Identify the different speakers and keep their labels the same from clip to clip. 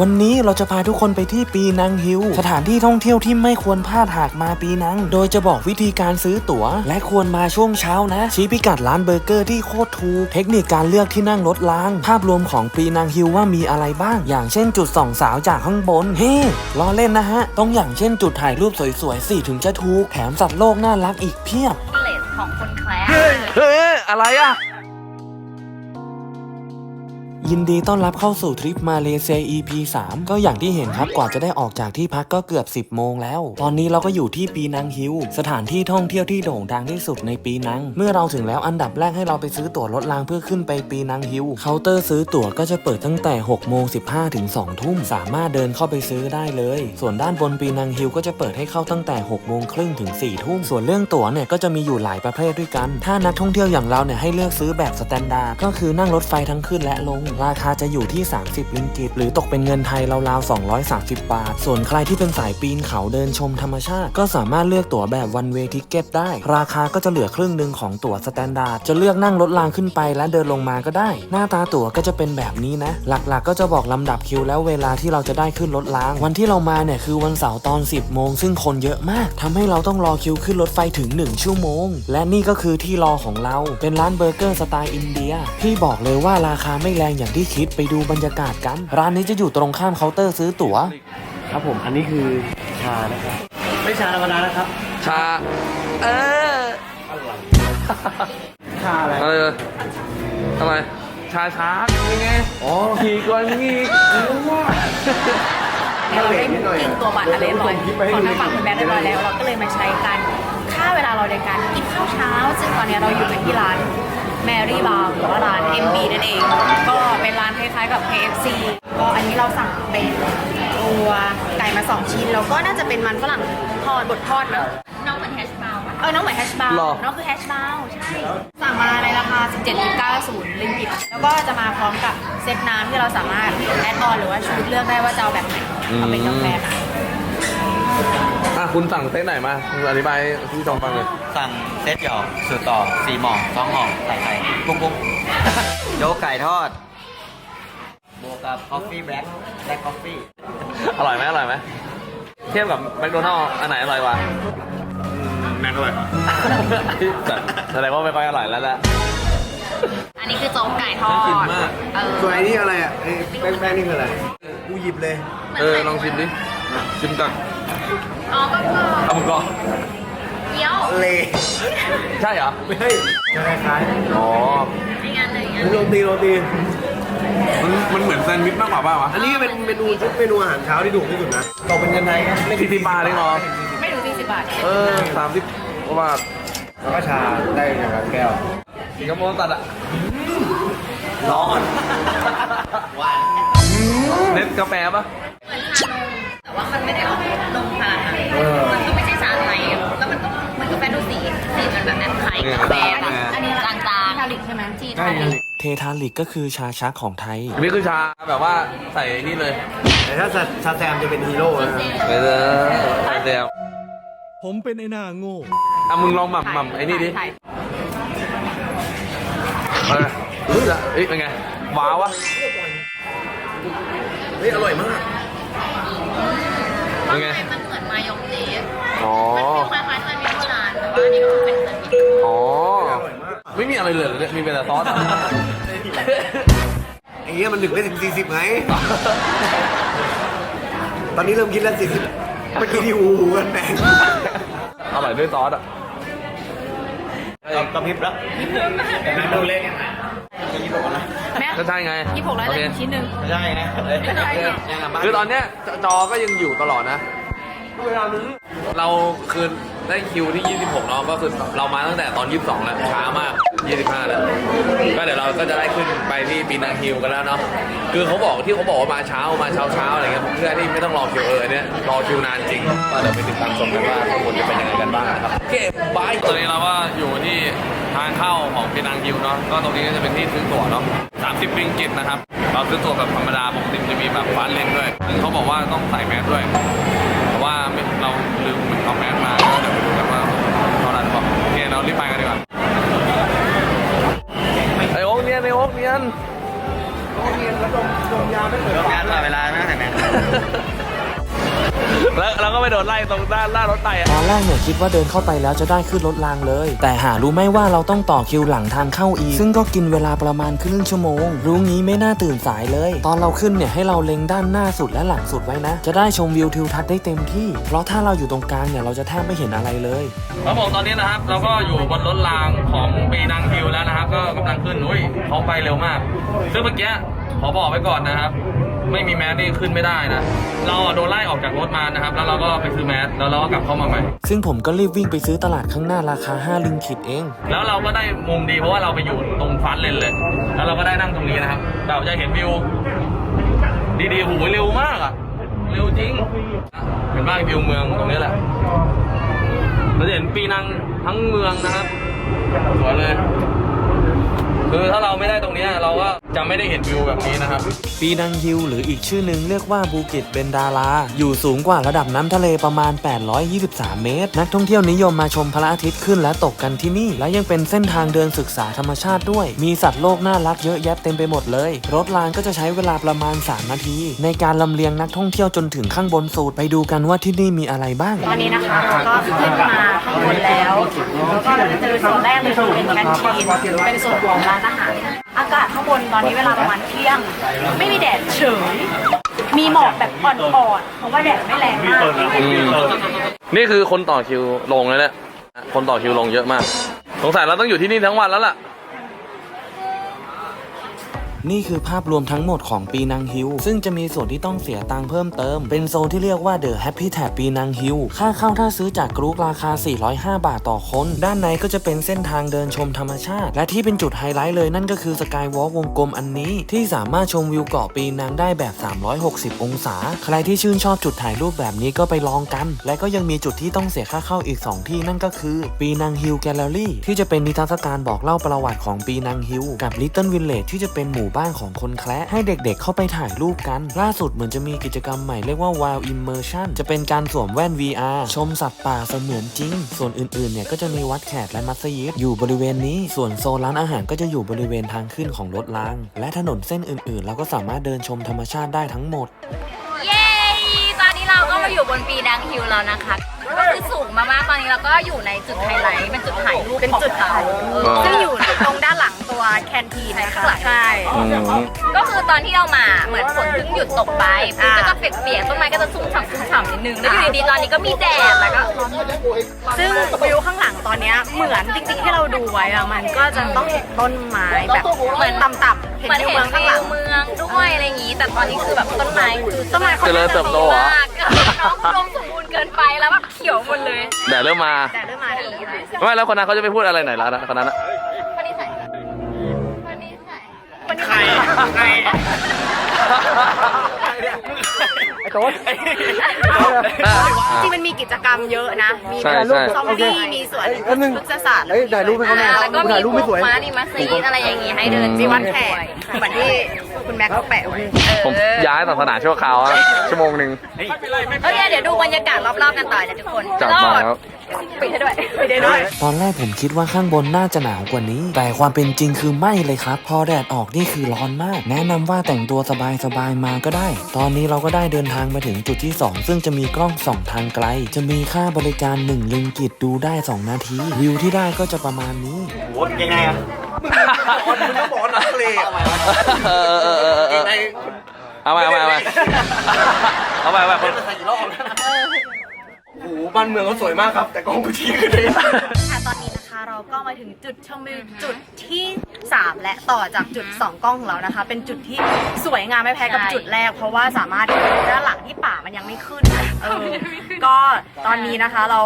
Speaker 1: วันนี้เราจะพาทุกคนไปที่ปีนังฮิลสถานที่ท่องเที่ยวที่ไม่ควรพลาดหากมาปีนัง โดยจะบอกวิธีการซื้อตั๋ว และควรมาช่วงเช้านะ ชี้พิกัดร้านเบอร์เกอร์ที่โคตรถูก เทคนิคการเลือกที่นั่งรถราง ภาพรวมของปีนังฮิลว่ามีอะไรบ้าง อย่างเช่นจุดส่องสาวจากข้างบน เฮ้ล้อเล่นนะฮะ ต้องอย่างเช่นจุดถ่ายรูปสวยๆสิถึงจะถูก แถมสัตว์โลกน่ารักอีกเพียบ
Speaker 2: เลสของคนแคลร์
Speaker 1: เฮ้ยอะไรอะ ยินดีต้อนรับเข้าสู่ทริปมาเลเซีย EP 3 ก็อย่างที่เห็นครับกว่าจะได้ออกจากที่พักก็เกือบ 10 โมงแล้ว ตอนนี้เราก็อยู่ที่ปีนังฮิลสถานที่ท่องเที่ยวที่โด่งดังที่สุดในปีนัง เมื่อเราถึงแล้วอันดับแรกให้เราไปซื้อตั๋วรถรางเพื่อขึ้นไปปีนังฮิลเคาน์เตอร์ซื้อตั๋วก็จะเปิดตั้งแต่6โมง15ถึง2ทุ่มสามารถเดินเข้าไปซื้อได้เลย ส่วนด้านบนปีนังฮิลก็จะเปิดให้เข้าตั้งแต่6โมงครึ่งถึง4ทุ่มส่วนเรื่องตั๋วเนี่ยก็จะมีอยู่หลายประเภทด้วยกัน ถ้านักท่องเที่ยวอย่างเราเนี่ยให้เลือกซื้อแบบสแตนดาร์ดก็คือนั่งรถไฟทั้งขึ้นและลงราคาจะอยู่ที่ 30 ลิงกิต หรือตกเป็นเงินไทยราวๆ 230 บาท ส่วนใครที่เป็นสายปีนเขาเดินชมธรรมชาติ ก็สามารถเลือกตั๋วแบบ one way ticket ได้ ราคาก็จะเหลือครึ่งหนึ่งของตั๋วสแตนดาร์ด จะเลือกนั่งรถรางขึ้นไปและเดินลงมาก็ได้ หน้าตาตั๋วก็จะเป็นแบบนี้นะ หลักๆ ก็จะบอกลำดับคิวแล้วเวลาที่เราจะได้ขึ้นรถราง วันที่เรามาเนี่ยคือวันเสาร์ตอน 10 โมง ซึ่งคนเยอะมากทำให้เราต้องรอคิวขึ้นรถไฟถึง 1 ชั่วโมง และนี่ก็คือที่รอของเรา เป็นร้านเบอร์เกอร์สไตล์อินเดียที่บอกเลยว่าราคาไม่แรงอย่างที่คิดไปดูบรรยากาศกัน ร้านนี้จะอยู่ตรงข้ามเคาน์เตอร์ซื้อตั๋ว
Speaker 3: ครับผม อันนี้คือชานะครับ ไม่ชาธรรมดานะครับ
Speaker 4: ชา เออ
Speaker 3: ชาอะไร
Speaker 4: เออทำไมชาช้างยังไง อ๋อขี่ก่อนงี้
Speaker 2: เราได้บุ๊กอินตัวบัตรอะไรเรียบร้อยของทางฝั่งคุณแม่เรียบร้อยแล้ว เราก็เลยมาใช้การค่าเวลาเราในการกินข้าวเช้า ซึ่งตอนนี้เราอยู่กันที่ร้าน แมรี่บาร์หรือว่าร้าน MB นั่นเอง ก็เป็นร้านคล้ายๆกับ KFC ก็อันนี้เราสั่งเป็นตัวไก่มา2ชิ้น แล้วก็น่าจะเป็นมันฝรั่งทอดบดทอดนะน้องเหมือนแฮชบาวเออ น้องเหมือนแฮชบาว
Speaker 4: หรอ
Speaker 2: น้องคือแฮชบาวใช่ สั่งมาในราคา 17.90ลิงกิตแล้วก็จะมาพร้อมกับเซตน้ำที่เราสามารถแอดออนหรือว่าชูเลือกได้ว่าจะเอาแบบไหนเอาเป็นกาแฟนะ
Speaker 4: อะ คุณสั่งเต้นไหนมาคุณอธิบายให้พี่จองฟังเลย
Speaker 5: สั่งเซตหยอกสูตรต่อสี่หม่อสองห่อใส่ไข่ปุ๊กปุ๊กโจ๊กไก่ทอดบวกกับคอฟฟี่แบล็คแบล็คคอฟฟี่
Speaker 4: อร่อยไหมอร่อยไหมเทียบกับแมคโดนัลล์อันไหนอร่อยกว่า
Speaker 3: แม็กเลย
Speaker 4: แต่แสดงว่าไม่ค่อยอร่อยแล้วแหละ
Speaker 2: อันนี้คือโจ๊กไก่ทอด
Speaker 4: น่ากินมาก
Speaker 2: เออ
Speaker 3: ส่วนไอ้นี่อะไรอะไอ้แป้งแป้งนี่คืออะไร กูหยิบเลย
Speaker 4: เออลองชิมดิชิมก่อน
Speaker 2: อ๋อก็คือ
Speaker 4: เอามึงก่อน
Speaker 2: เกี๊ยว
Speaker 3: เล
Speaker 4: ใช่เหรอ
Speaker 3: ไม่ใช่จะคล้าย
Speaker 4: อ๋อ
Speaker 2: นี่งานเลยงาน
Speaker 3: ๆโรตีโรตี
Speaker 4: มันมันเหมือนแซนด์วิชมากกว่าป่าวะ
Speaker 3: อันนี้เป็นเมนูชุดเมนูอาหารเช้าที่ถูกที่สุดนะตกเป็นเงินไทยครับไม่
Speaker 4: สี่สิบบาทเองเหรอ
Speaker 2: ไม่ถึง40บาท
Speaker 4: เออสามสิบกว่าบาท
Speaker 3: แล้วก็ชาได้อย่างละแก้ว
Speaker 4: สิงคโปร์ตัดอะ
Speaker 3: ร้อน
Speaker 4: เน็ตกาแฟปะ
Speaker 2: เหมือนชานมแต่ว่ามันไม่ได้ มันก็ไม่ใช่ชาไทยแล้วมันก็เหมือนกาแฟดูสีสีมันแบบนั้นไทยกาแฟอันนี้จางๆทาลิกใช่ไหมจีทาลิก
Speaker 1: เททาลิกก็คือชาชักของไทย
Speaker 4: อันนี้คือชาแบบว่าใส่นี่เลย
Speaker 3: แต่ถ้าชาแซมจะเป็นฮีโร่นะ
Speaker 4: ไปเลยใส่แซม
Speaker 6: ผมเป็นไอ้หน้าโง่
Speaker 4: อะมึงลองหม่ำหม่ำไอ้นี่ดิเฮ้ยเอ้ยเป็นไง ว้าววะ
Speaker 3: เฮ้ยอร่อยมาก
Speaker 4: เป็นไง
Speaker 2: อ๋อ มันคล้ายๆแซนด์วิชโบราณแต่ว่าอันนี้ก็คือเป็นแซนด์วิช
Speaker 4: อ๋อ
Speaker 3: อร่อยมาก
Speaker 4: ไม่มีอะไรเลยเหรอเนี่ยมีแต่ซอสอะ
Speaker 3: ไอ้เหี้ยมันดึกได้ถึง 40ไงตอนนี้เริ่มคิดแล้ว 40 เมื่อกี้ที่หูหูกันแดง
Speaker 4: อร่อยด้วยซอสอะ
Speaker 5: กระพริบแล้วแต่เมนูเล็กยังไง
Speaker 2: แม่
Speaker 4: ก็ใช่ไง
Speaker 2: ยี่สิบหกแล้ว
Speaker 4: โอ
Speaker 2: ได้
Speaker 4: เค
Speaker 2: อีกชิ้นหนึ่ง
Speaker 5: ใช่ไง
Speaker 2: ไม่ใช่เนี่ย
Speaker 5: ยังกับบ้าน
Speaker 4: คือตอนเนี้ยจอก็ยังอยู่ตลอดนะเเราคือได้คิวที่ 26เนาะก็คือเรามาตั้งแต่ตอน 22 แล้วช้ามาก 25 แล้ว ก็เดี๋ยวเราก็จะได้ขึ้นไปที่ปีนังฮิลกันแล้วเนาะคือเขาบอกที่เขาบอกว่ามาเช้ามาเช้าเช้าอะไรเงี้ยเพื่อที่ไม่ต้องรอคิวเออเนี่ยรอคิวนานจริงก็เดี๋ยวไปติดตามชมกันว่าข้อมูลจะเป็นยังไงกันบ้างนะครับโอเคบายตอนนี้เราก็อยู่ที่ทางเข้าของปีนังฮิลเนาะก็ตรงนี้ก็จะเป็นที่ซื้อตั๋วเนาะ30ริงกิตนะครับเราซื้อตั๋วแบบธรรมดาปกติมจะมีแบบฟาสเลนด้วยซึ่งเขาบอกว่าต้องใส่แมสด้วย ว่าไม่เราลืมเอาแมสมาก็เดี๋ยวไปดูกันว่าเท่านั้นบอกโอเคเรารีบไปกันดีกว่าไอโอ๊กเนียนไอโอ๊กเนียน
Speaker 5: ทำงานต่อเวลานะแต่แม่
Speaker 4: แล้วเราก็ไปโดนไล่ตรงด้านล่ารถไฟอะ
Speaker 1: ตอนแรกเนี่ยคิดว่าเดินเข้าไปแล้วจะได้ขึ้นรถรางเลย แต่หารู้ไหมว่าเราต้องต่อคิวหลังทางเข้าอีก ซึ่งก็กินเวลาประมาณครึ่งชั่วโมง รู้งี้ไม่น่าตื่นสายเลย ตอนเราขึ้นเนี่ยให้เราเล็งด้านหน้าสุดและหลังสุดไว้นะ จะได้ชมวิวทิวทัศน์ได้เต็มที่ เพราะถ้าเราอยู่ตรงกลางเนี่ยเราจะแทบไม่เห็นอะไรเลย
Speaker 4: ครับผมตอนนี้นะครับเราก็อยู่บนรถรางของปีนังฮิวแล้วนะครับ ก็กำลังขึ้นอุ้ยเขาไปเร็วมาก ซึ่งเมื่อกี้ขอบอกไว้ก่อนนะครับ ไม่มีแมสนี่ขึ้นไม่ได้นะ เราอะโดนไล่ออกจากรถมานะครับ แล้วเราก็ไปซื้อแมส แล้วเราก็กลับเข้ามาใหม่
Speaker 1: ซึ่งผมก็รีบวิ่งไปซื้อตลาดข้างหน้าราคา 5 ลิงคิดเอง
Speaker 4: แล้วเราก็ได้มุมดีเพราะว่าเราไปอยู่ตรงฟรอนต์เลนเลย แล้วเราก็ได้นั่งตรงนี้นะครับ เราจะเห็นวิว ดีๆโหเร็วมากอะเร็วจริง เห็นบ้างวิวเมืองตรงนี้แหละ เราจะเห็นปีนังทั้งเมืองนะครับสวยเลย คือถ้าเราไม่ได้ตรงเนี้ยเราก็ จะไม่ได้เห็นวิวแบบนี้นะครับ
Speaker 1: ปีนังฮิลหรืออีกชื่อหนึ่งเรียกว่าบูกิตเบนดารา อยู่สูงกว่าระดับน้ำทะเลประมาณ 823 เมตร นักท่องเที่ยวนิยมมาชมพระอาทิตย์ขึ้นและตกกันที่นี่ และยังเป็นเส้นทางเดินศึกษาธรรมชาติด้วย มีสัตว์โลกน่ารักเยอะแยะเต็มไปหมดเลย รถรางก็จะใช้เวลาประมาณ 3 นาที ในการลำเลียงนักท่องเที่ยวจนถึงข้างบนสุดไปดูกันว่าที่นี่มีอะไรบ้าง
Speaker 2: ตอนนี้นะคะเราก็ขึ้นมาข้างบนแล้ว แล้วก็เราจะเจอส่วนแรกเลยคือเป็นแคนทีนเป็นส่วนของร้านอาหาร อากาศข้างบนตอนนี้เวลาประมาณเที่ยง ไม่มีแดดเฉย มีหมอกแบบอ่อนๆเพราะว่าแดดไม่แรงมาก
Speaker 4: นี่คือคนต่อคิวลงแล้วเนี่ยคนต่อคิวลงเยอะมาก สงสัยเราต้องอยู่ที่นี่ทั้งวันแล้วล่ะ
Speaker 1: นี่คือภาพรวมทั้งหมดของปีนังฮิลซึ่งจะมีส่วนที่ต้องเสียตังค์เพิ่มเติม เป็นโซนที่เรียกว่า The Happy Tab ปีนังฮิลค่าเข้าถ้าซื้อจากกรุ๊ปราคา 405 บาทต่อคน ด้านในก็จะเป็นเส้นทางเดินชมธรรมชาติ และที่เป็นจุดไฮไลท์เลยนั่นก็คือสกายวอล์กวงกลมอันนี้ ที่สามารถชมวิวเกาะปีนังได้แบบ 360 องศา ใครที่ชื่นชอบจุดถ่ายรูปแบบนี้ก็ไปลองกัน และก็ยังมีจุดที่ต้องเสียค่าเข้าอีก 2 ที่นั่นก็คือปีนังฮิลแกลเลอรี่ที่จะเป็นนิทรรศการบอกเล่าประวัติของปีนังฮิลกับ Little Village ที่จะเป็นหมู่บ้านของคนแคระให้เด็กๆเข้าไปถ่ายรูปกัน ล่าสุดเหมือนจะมีกิจกรรมใหม่เรียกว่า Wild Immersion จะเป็นการสวมแว่น VR ชมสัตว์ป่าเสมือนจริง ส่วนอื่นๆเนี่ยก็จะมีวัดแขกและมัสยิดอยู่บริเวณนี้ ส่วนโซนร้านอาหารก็จะอยู่บริเวณทางขึ้นของรถราง และถนนเส้นอื่นๆ เราก็สามารถเดินชมธรรมชาติได้ทั้งหมด
Speaker 2: เย้ ตอนนี้เราก็มาอยู่บนปีนังฮิลแล้วนะคะ มากๆตอนนี้เราก็อยู่ในจุดไฮไลท์เป็นจุดถ่ายรูปเป็นจุดเขาซึ่งอยู่ตรงด้านหลังตัวแคนทีนนะคะใช่ก็คือตอนที่เรามาเหมือนฝนเพิ่งหยุดตกไปพื้นก็จะเปียกๆต้นไม้ก็จะชุ่มฉ่ำชุ่มฉ่ำนิดนึงแล้วอยู่ดีๆตอนนี้ก็มีแดดแล้วก็ซึ่งวิวข้างหลังตอนเนี้ยเหมือนจริงๆที่เราดูไว้อะมันก็จะต้องเห็นต้นไม้แบบเหมือนต่ำๆเห็นวิวเมืองข้างหลังเมืองด้วยอะไรอย่างงี้ แต่ตอนนี้คือแบบต้นไม้คือต้นไม้
Speaker 4: เจริญเติบโตเหรอ
Speaker 2: มากน้องอุดมสมบูรณ์ เกินไปแล้วแบบเขียวหมดเลย
Speaker 4: แดดเริ่มมา
Speaker 2: แต่เริ่มมาดีเลย
Speaker 4: ไม่แล้วคนนั้นเขาจะไปพูดอะไรไหนแล้วนะคนนั้นอะ
Speaker 2: วันนี้ใส่วันนี้ใส่วันนี้
Speaker 3: ใครใคร
Speaker 2: จริงมันมีกิจกรรมเยอะนะ มี
Speaker 4: ใช่
Speaker 2: แบบ
Speaker 4: ใช่
Speaker 2: ซอมบี้มีสวน
Speaker 3: แป๊บนึง
Speaker 2: พฤกษศาสตร์
Speaker 3: เอ้ยถ่ายรูปให้เขาหน่อย
Speaker 2: แล้วก็
Speaker 3: ถ่ายรูป
Speaker 2: มี
Speaker 3: ไม่สวย
Speaker 2: พวกม้าดีมัสยิดอะไรอย่างงี้ให้เดินจีวัดแขกเหมือนที่คุณแม็กเขาแปะไว้
Speaker 4: ผมย้ายศาสนาชั่วคราวอะชั่วโมงหนึ่ง
Speaker 2: โอเคเดี๋ยวดูบรรยากาศรอบๆกันต่อนะทุกคน
Speaker 4: จัดมาครับ
Speaker 2: ปิดให้ด้วยปิดให้ด้วย
Speaker 1: ตอนแรกผมคิดว่าข้างบนน่าจะหนาวกว่านี้ แต่ความเป็นจริงคือไม่เลยครับ พอแดดออกนี่คือร้อนมาก แนะนำว่าแต่งตัวสบายๆมาก็ได้ ตอนนี้เราก็ได้เดินทางมาถึงจุดที่ 2 ซึ่งจะมีกล้องส่องทางไกล จะมีค่าบริการ1ลิงกิตดูได้ 2 นาที วิวที่ได้ก็จะประมาณนี้
Speaker 3: โอ้ยยังไงอะคุณต้องบอกว่านักเลง
Speaker 4: เออเออเออเออ เออ
Speaker 3: ไอ้
Speaker 4: เอาไปเอาไปเอาไปเอาไปเอาไปคน
Speaker 3: ใส่กี่รอบโอ้โหบ้านเมืองเขาสวยมากครับ แต่กล้องกูชี้ขึ้นเลย
Speaker 2: ค่ะตอนนี้นะคะเราก็มาถึงจุดชมวิวจุดที่ 3 และต่อจากจุด 2 กล้องของเรานะคะ เป็นจุดที่สวยงามไม่แพ้กับจุดแรก เพราะว่าสามารถดูด้านหลังที่ป่ามันยังไม่ขึ้นเออก็ตอนนี้นะคะเรา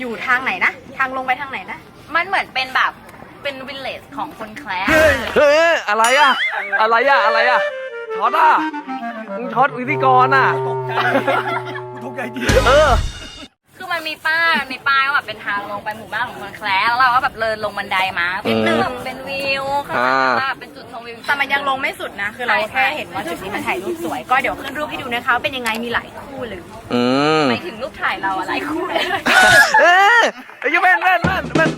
Speaker 2: อยู่ทางไหนนะ ทางลงไปทางไหนนะ มันเหมือนเป็นแบบเป็นวิลเลจของคนแคร์
Speaker 4: เฮ้ยอะไรอะอะไรอะอะไรอะ ช็อตอะมึงช็อตวิธีกรอะ
Speaker 3: ทุกใจดี
Speaker 4: เออ
Speaker 2: คือมันมีป้ายมันมีป้ายว่าแบบเป็นทางลงไปหมู่บ้านของคนแคร์แล้วเราก็แบบเดินลงบันไดมาเป็นหนึ่งเป็นวิวข้างหลังว่า เป็นจุดชมวิว แต่มันยังลงไม่สุดนะ คือเราแค่เห็นว่าจุดนี้มันถ่ายรูปสวย ก็เดี๋ยวขึ้นรูปให้ดูนะคะว่าเป็นยังไงมีหลายคู่เลย
Speaker 4: อืม
Speaker 2: ไปถึงรูปถ่ายเราอะไรคู่เลย
Speaker 4: เออไอ้ยังแม่นแม่นแม่นแม่น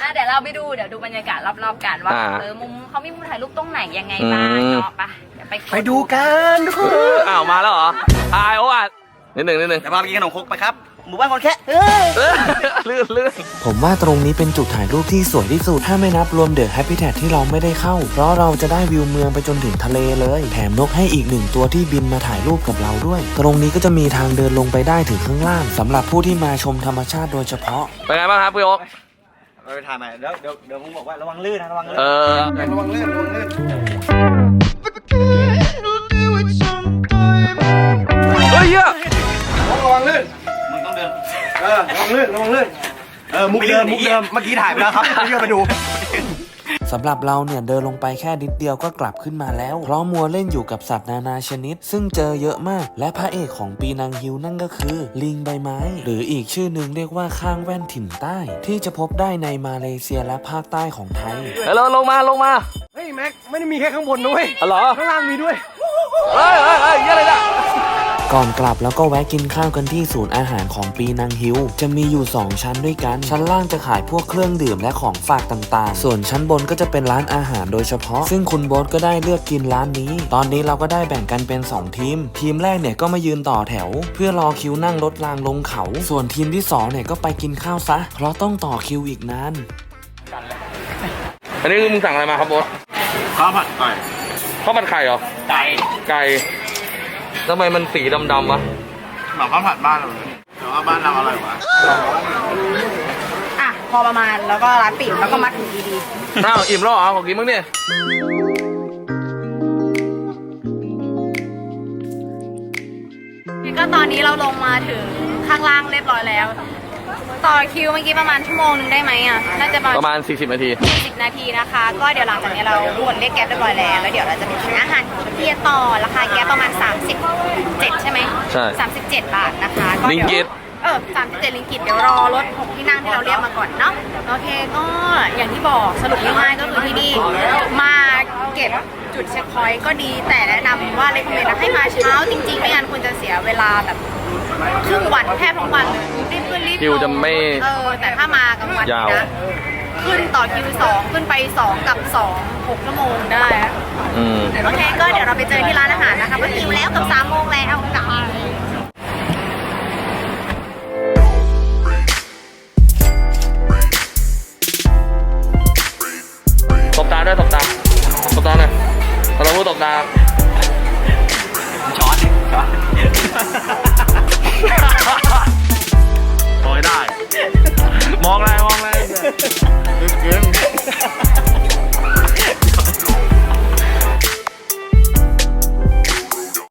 Speaker 2: อะเดี๋ยวเราไปดูเดี๋ยวดูบรรยากาศรอบๆกันว่า
Speaker 4: อ่า
Speaker 2: เออมุมเขามีมุมถ่ายรูปตรงไหนยังไงบ้าง
Speaker 4: อืม
Speaker 2: เนาะไปเดี๋ยวไป
Speaker 3: ไปดูกันทุกคน
Speaker 4: อ้าวมาแล้วเหรออายโอ้อะนิดหนึ่งนิดหนึ่ง
Speaker 5: เดี๋ยวพาไปกินขนมครกไปครับ หมู่บ้านคนแค่
Speaker 4: เออลื่นลื่น
Speaker 1: ผมว่าตรงนี้เป็นจุดถ่ายรูปที่สวยที่สุด ถ้าไม่นับรวมเดอะแฮปปี้แท็ที่เราไม่ได้เข้า เพราะเราจะได้วิวเมืองไปจนถึงทะเลเลย แถมนกให้อีกหนึ่งตัวที่บินมาถ่ายรูปกับเราด้วย ตรงนี้ก็จะมีทางเดินลงไปได้ถึงข้างล่างสำหรับผู้ที่มาชมธรรมชาติโดยเฉพาะ
Speaker 4: เป็นไงบ้างครับพี่โอ๊ค
Speaker 5: เราไปถ่ายใหม่เดี๋ยวเดี๋ยวเดี๋ยวผมบอกว่าระวังลื่นนะระวังลื่น
Speaker 4: เออ
Speaker 3: ระวังลื่นระวังลื่น
Speaker 4: เฮ้ยเหี้ย
Speaker 3: ระวังลื่น
Speaker 5: มึงต้องเดิน
Speaker 3: เออ ระวังลื่น ระวังลื่น เออ มุกเดิม มุกเดิม เมื่อกี้ถ่ายไปแล้วครับไม่เชื่อไปดู
Speaker 1: สำหรับเราเนี่ยเดินลงไปแค่นิดเดียวก็กลับขึ้นมาแล้ว เพราะมัวเล่นอยู่กับสัตว์นานาชนิด ซึ่งเจอเยอะมาก และพระเอกของปีนังฮิวนั่นก็คือ ลิงใบไม้ หรืออีกชื่อหนึ่งเรียกว่าข้างแว่นถิ่นใต้ ที่จะพบได้ในมาเลเซียและภาคใต้ของไทย
Speaker 4: เฮ้ยลงลงมาลงมา
Speaker 3: เฮ้ยแม็กไม่ได้มีแค่ข้างบนด้วย
Speaker 4: อ๋อเหรอ
Speaker 3: ข้างล่างมีด้วย
Speaker 4: เฮ้ยเฮ้ยเฮ้ยเหี้ยอะไรเนี่ย
Speaker 1: ก่อนกลับแล้วก็แวะกินข้าวกันที่ศูนย์อาหารของปีนังฮิว จะมีอยู่ 2 ชั้นด้วยกัน ชั้นล่างจะขายพวกเครื่องดื่มและของฝากต่างๆ ส่วนชั้นบนก็จะเป็นร้านอาหารโดยเฉพาะ ซึ่งคุณโบ๊ทก็ได้เลือกกินร้านนี้ ตอนนี้เราก็ได้แบ่งกันเป็น 2 ทีม ทีมแรกเนี่ยก็มายืนต่อแถว เพื่อรอคิวนั่งรถรางลงเขา ส่วนทีมที่2เนี่ยก็ไปกินข้าวซะ เพราะต้องต่อคิวอีกนาน
Speaker 4: อันนี้คือมึงสั่งอะไรมาครับโบ๊ท
Speaker 5: ข้าวผัดไก่
Speaker 4: ข้าวผัดไข่เหรอ
Speaker 5: ไก่
Speaker 4: ไก่ ทำไมมันสีดำๆวะ
Speaker 5: เหมือนข้าวผัดบ้านเราเลยแต่ว่าบ้านเราอร่อยกว่า
Speaker 2: อะ พอประมาณแล้วก็ร้านปิดแล้วก็มัดถุงดี
Speaker 4: อ้าวอิ่มแล้วเหรอขอกินบ้างเนี่ย
Speaker 2: ๆนี่ก็ตอนนี้เราลงมาถึงข้างล่างเรียบร้อยแล้ว ต่อคิวเมื่อกี้ประมาณชั่วโมงหนึงได้ไหมอะ น่าจะประ
Speaker 4: ประ
Speaker 2: มาณ
Speaker 4: มาณ40 นาที
Speaker 2: 10 นาทีนะคะ ก็เดี๋ยวหลังจากนี้เรากดเรียกแก๊ปเรียบร้อยแล้ว แล้วเดี๋ยวเราจะไปกินอาหารของเทียต่อ ราคาแก๊ปประมาณ 37 ใช่ไหม
Speaker 4: ใช่
Speaker 2: 37 บาทนะคะก็
Speaker 4: ลิง
Speaker 2: เดี๋ยว
Speaker 4: กิต
Speaker 2: เออ37ลิงกิตเดี๋ยวรอรถหกที่นั่งที่เราเรียกมาก่อนเนาะ โอเค ก็อย่างที่บอกสรุปง่ายๆก็คือที่นี่มาเก็บจุดเช็คพอยต์ก็ดี แต่แนะนำว่าเลยคอมเมนต์ให้มาเช้าจริงๆ ไม่งั้นคุณจะเสียเวลาแบบ ครึ่งวันแทบทั้งวันรีบขึ้นรีบ
Speaker 4: คิวจะไม่
Speaker 2: เออแต่ถ้ามากลางวัน
Speaker 4: ยาวะ
Speaker 2: ขึ้นต่อคิวสองขึ้นไปสองกับสองหกชั่วโมงได้อื
Speaker 4: ม
Speaker 2: โอเคก็เดี๋ยวเราไปเจอที่ร้านอาหารนะคะเพราะหิวแล้วกับสามโมงแล้วกับ
Speaker 4: ตบตาด้วยตบตาตบตาหน่อยเราพูดตบตา มองอะไรมองอะไร